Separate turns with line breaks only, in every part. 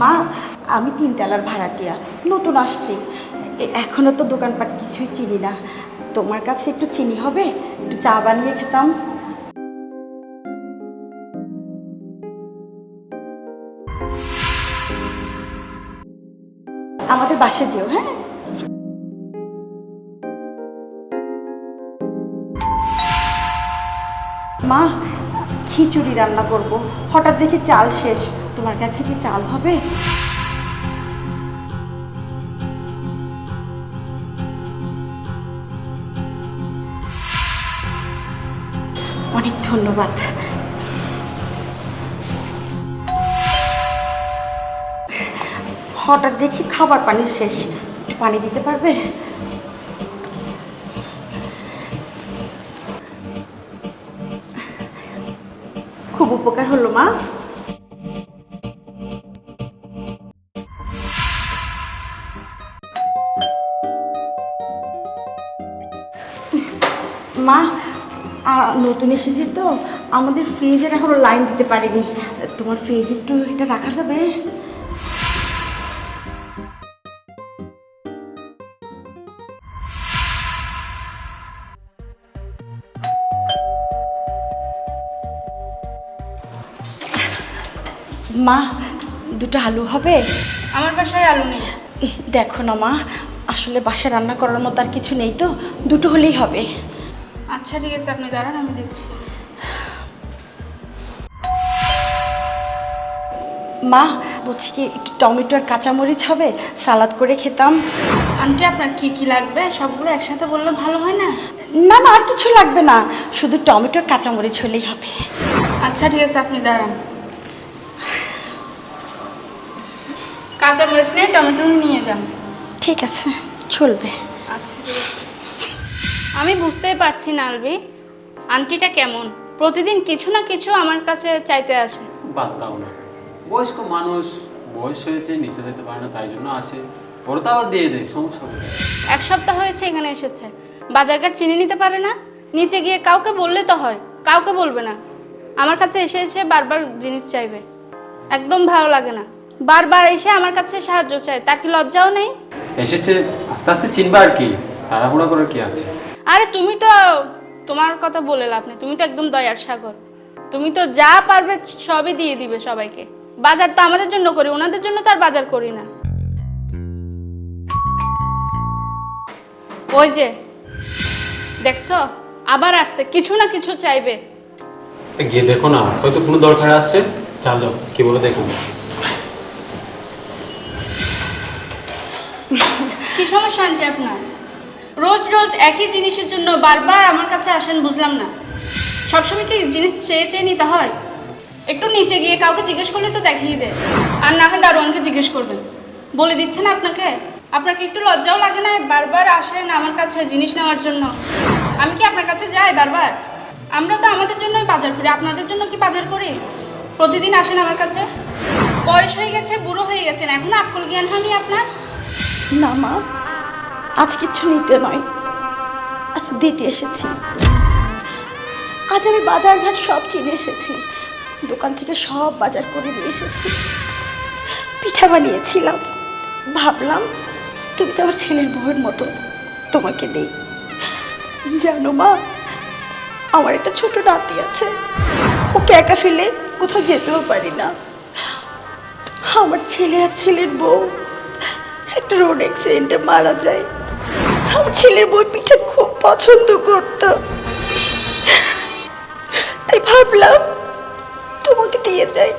মা, আমি তিনতলার ভাড়াটিয়া, নতুন আসছি। এখনও তো দোকানপাট কিছুই চিনি না। তোমার কাছে একটু চিনি হবে? একটু চা বানিয়ে খেতাম। আমাদের বাসে যেও হ্যাঁ? মা, খিচুড়ি রান্না করব। হঠাৎ দেখি চাল শেষ। তোমার কাছে কি চাল হবে? অনেক ধন্যবাদ। হঠাৎ দেখি খাবার পানি শেষ। পানি দিতে পারবে? খুব উপকার হলো, মা। মা নতুন এসেছি তো। আমাদের ফ্রিজের এখনও লাইন দিতে পারিনি। তোমার ফ্রিজ একটু এটা রাখা যাবে? মা দুটো আলু হবে?
আমার বাসায় আলু নেই।
দেখো না মা আসলে বাসায় রান্না করার মতো আর কিছু নেই তো দুটো হলেই হবে।
আচ্ছা ঠিক আছে আপনি দাঁড়ান আমি দেখছি।
মা বলছি কি একটু টমেটো আর কাঁচামরিচ হবে সালাদ করে খেতাম।
আন্টি আপনার কি কি লাগবে? সবগুলো একসাথে বললে ভালো হয় না?
না না আর কিছু লাগবে না শুধু টমেটো আর কাঁচামরিচ হলেই হবে।
আচ্ছা ঠিক আছে আপনি দাঁড়ান। কাঁচামরিচ নিয়ে টমেটো নিয়ে যান।
ঠিক আছে চলবে।
আচ্ছা ঠিক আছে। আমি বুঝতেই পারছি না আলবি আন্টিটা কেমন? প্রতিদিন কিছু না কিছু আমার কাছে চাইতে আসে।
বাদ দাও না। বয়স্ক মানুষ বয়স হয়েছে নিচে যেতে পারে না তাই জন্য আসে। ওরা তো আবার দিয়ে দেয় সমস্যা হবে
এক সপ্তাহ হয়েছে এখানে এসেছে। বাজারঘাট চিনি নিতে পারে না? নিচে গিয়ে কাউকে বললে তো হয় কাউকে বলবে না। আমার কাছে এসে এসে বারবার জিনিস চাইবে। একদম ভালো লাগে না। বারবার এসে আমার কাছে সাহায্য চায় তার কি লজ্জাও নেই?
এসেছে আস্তে আস্তে চিনবা আর কি তাড়াহুড়া করার কি আছে?
আরে তুমি তো তোমার কথা বলে লাভ নেই তুমি তো একদম দয়ার সাগর। তুমি তো যা পারবে সবই দিয়ে দিবে সবাইকে। বাজার তো আমাদের জন্য করি ওনাদের জন্য তো আর বাজার করি না। ওই যে দেখছ? আবার আসছে কিছু না কিছু চাইবে।
গিয়ে দেখো না হয়তো কোনো দরকার আসছে চাল যাও কি বলে দেখো।
কি সমস্যা আনছে আপনার? রোজ রোজ একই জিনিসের জন্য বারবার আমার কাছে আসেন, বুঝলাম না। সবসময় কি জিনিস চেয়ে চেয়ে নিতে হয়? একটু নিচে গিয়ে কাউকে জিজ্ঞেস করলে তো দেখিয়ে দেয়। আর না হয় দারোয়ানকে জিজ্ঞেস করবেন। বলে দিচ্ছে না আপনাকে একটু লজ্জাও লাগে না, বারবার আসেন আমার কাছে জিনিস নেওয়ার জন্য? আমি কি আপনার কাছে যাই বারবার? আমরা তো আমাদের জন্যই বাজার করি, আপনাদের জন্য কি বাজার করি? প্রতিদিন আসেন আমার কাছে? বয়স হয়ে গেছে, বুড়ো হয়ে গেছেন, এখনও আক্কল জ্ঞান হয়নি আপনার?
না, মা, আজ কিছু নিতে নয়। আজ দিতে এসেছি। আজ আমি বাজার ঘাট সব চিনে এসেছি। দোকান থেকে সব বাজার করে নিয়ে এসেছি। পিঠা বানিয়েছিলাম। ভাবলাম, তুমি তো আমার ছেলের বউয়ের মতো, তোমাকে দেই। জানো, মা, আমার একটা ছোট নাতি আছে। ওকে একা ফেলে কোথাও যেতেও পারি না। আমার ছেলে আর ছেলের বউ একটা রোড অ্যাক্সিডেন্টে মারা যায়। আমার ছেলের বই পিঠা খুব পছন্দ করত। তাই ভাবলাম তোমাকে দিয়ে যাই।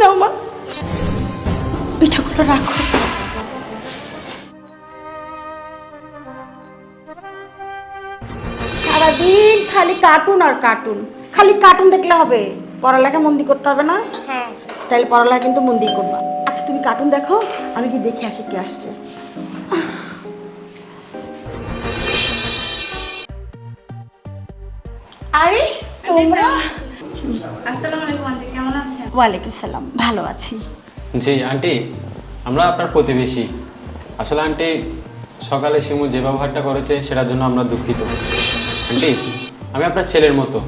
না মা পিঠাগুলো রাখো। সারাদিন খালি কার্টুন আর কার্টুন খালি কার্টুন দেখলে হবে পড়ালেখা মন্দি করতে হবে না?
হ্যাঁ।
তাহলে পড়ালেখা কিন্তু মন দিয়ে করবা। কার্টুন দেখো আমি কি দেখে আসি কে আসছে। আরে তোমরা?
আসসালামু আলাইকুম আন্টি কেমন আছেন?
ওয়ালাইকুম সালাম ভালো আছি।
জি আন্টি আমরা আপনার প্রতিবেশী। আসলে আন্টি সকালে শিমু যে ব্যবহারটা করেছে সেটার জন্য আমরা দুঃখিত। আন্টি আমি আপনার ছেলের মতো।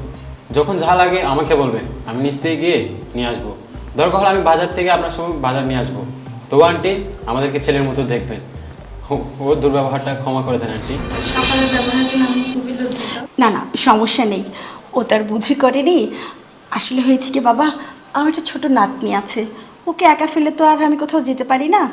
যখন যা লাগে আমাকে বলবেন আমি নিচ থেকে গিয়ে নিয়ে আসব। দরকার হলে আমি বাজার থেকে আপনার সময় বাজার নিয়ে আসব তো আন্টি আমাদেরকে ছেলের মতো দেখবেন। ও- ওর দুর্ব্যবহারটা ক্ষমা করে দেন আন্টি।
না না সমস্যা নেই। ও তার বুঝি করেনি। আসলে হয়েছে কি বাবা আমার একটা ছোট নাতনি আছে। ওকে একা ফেলে তো আর আমি কোথাও যেতে পারি না।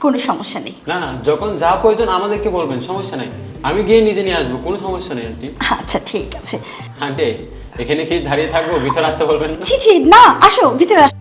কোনো সমস্যা নেই।
না না যখন যা প্রয়োজন আমাদেরকে বলবেন সমস্যা নাই। আমি গিয়ে নিজে নিয়ে আসব কোনো সমস্যা নেই আন্টি।
আচ্ছা ঠিক আছে।
আন্টি এখানে কি দাঁড়িয়ে থাকব ভিতর আসতে বলবেন?
ছি ছি না আসো ভিতরে আসো